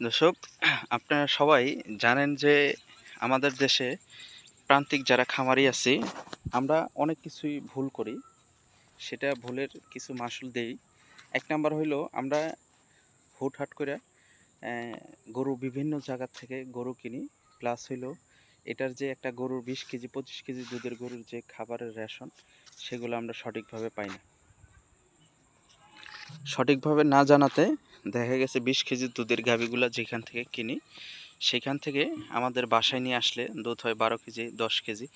দর্শক, আপনারা সবাই জানেন যে আমাদের দেশে প্রান্তিক যারা খামারি আছে, আমরা অনেক কিছুই ভুল করি। সেটা ভুলের কিছু মাসুল দেই। এক নাম্বার হইল আমরা হুটহাট করে গরু বিভিন্ন জায়গা থেকে গরু কিনি। প্লাস হইল এটার যে একটা গরুর বিশ কেজি, পঁচিশ কেজি দুধের গরুর যে খাবারের রেশন, সেগুলো আমরা সঠিকভাবে পাই না। সঠিকভাবে না জানাতে দেখা গেছে বিশ কেজি দুধের গাভিগুলো যেখান থেকে কিনি, সেখান থেকে আমাদের বাসায় নিয়ে আসলে দুধ হয় বারো কেজি, দশ কেজি।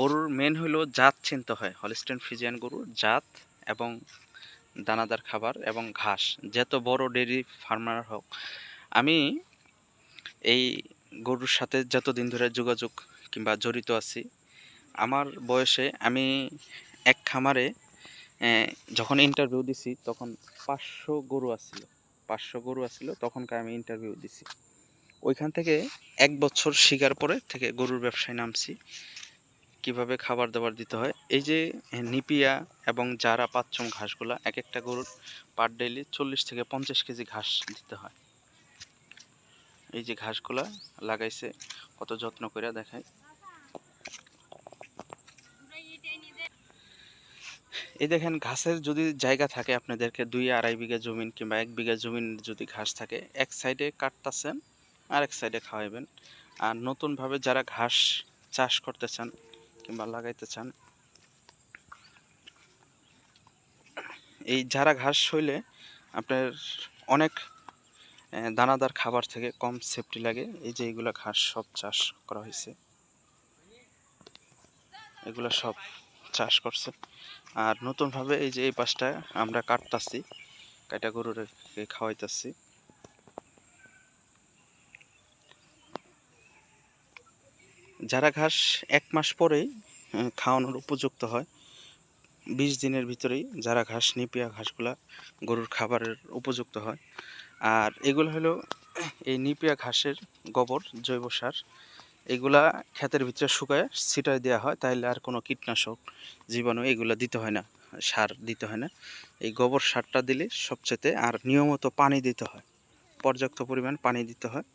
গরুর মেন হলো জাত চিনতে হয় হলিস্টেন ফ্রিজিয়ান গরুর জাত এবং দানাদার খাবার এবং ঘাস। যত বড় ডেয়ারি ফার্মার হোক, আমি এই গরুর সাথে যতদিন ধরে যোগাযোগ কিংবা জড়িত আছি, আমার বয়সে আমি এক খামারে যখন ইন্টারভিউ দিছি, তখন পাঁচশো গরু আসছিল পাঁচশো গরু আসছিল তখনকার আমি ইন্টারভিউ দিছি। ওইখান থেকে এক বছর শিকার পরে থেকে গরুর ব্যবসায় নামছি। কীভাবে খাবার দাবার দিতে হয়? এই যে নিপিয়া এবং যারা পাচ্ছম ঘাসগুলা এক একটা গরুর পার ডেইলি চল্লিশ থেকে পঞ্চাশ কেজি ঘাস দিতে হয়। এই যে ঘাসগুলা লাগাইছে, কত যত্ন করে দেখায়। এই দেখেন ঘাসের যদি জায়গা থাকে আপনাদেরকে দুই আড়াই বিঘা জমিন কিংবা এক বিঘা জমিন যদি ঘাস থাকে, এক সাইডে কাটতেছেন আর এক সাইডে খাওয়াইবেন। আর নতুনভাবে যারা ঘাস চাষ করতে চান কিংবা লাগাইতে চান, এই যারা ঘাস হইলে আপনার অনেক দানাদার খাবার থেকে কম সেফটি লাগে। এই যে এগুলা ঘাস সব চাষ করা হয়েছে এগুলা সব চাষ করছে। আর নতুনভাবে এই যে এই পাশটা আমরা কাটতাছি কাটা গরুর খাওয়াইতাছি। যারা ঘাস এক মাস পরেই খাওয়ানোর উপযুক্ত হয়, বিশ দিনের ভিতরেই যারা ঘাস, নিপিয়া ঘাসগুলা গরুর খাবারের উপযুক্ত হয়। আর এগুলো হলো এই নিপিয়া ঘাসের গোবর, জৈব সার এগুলা ক্ষেতের ভিতরে শুকায়, ছিটায় দেওয়া হয়, তাইলে আর কোনো কীটনাশক জীবাণু এগুলো দিতে হয় না, সার দিতে হয় না। এই গোবর সারটা দিলে সবচেয়ে আর নিয়মিত পানি দিতে হয়, পর্যাপ্ত পরিমাণ পানি দিতে হয়।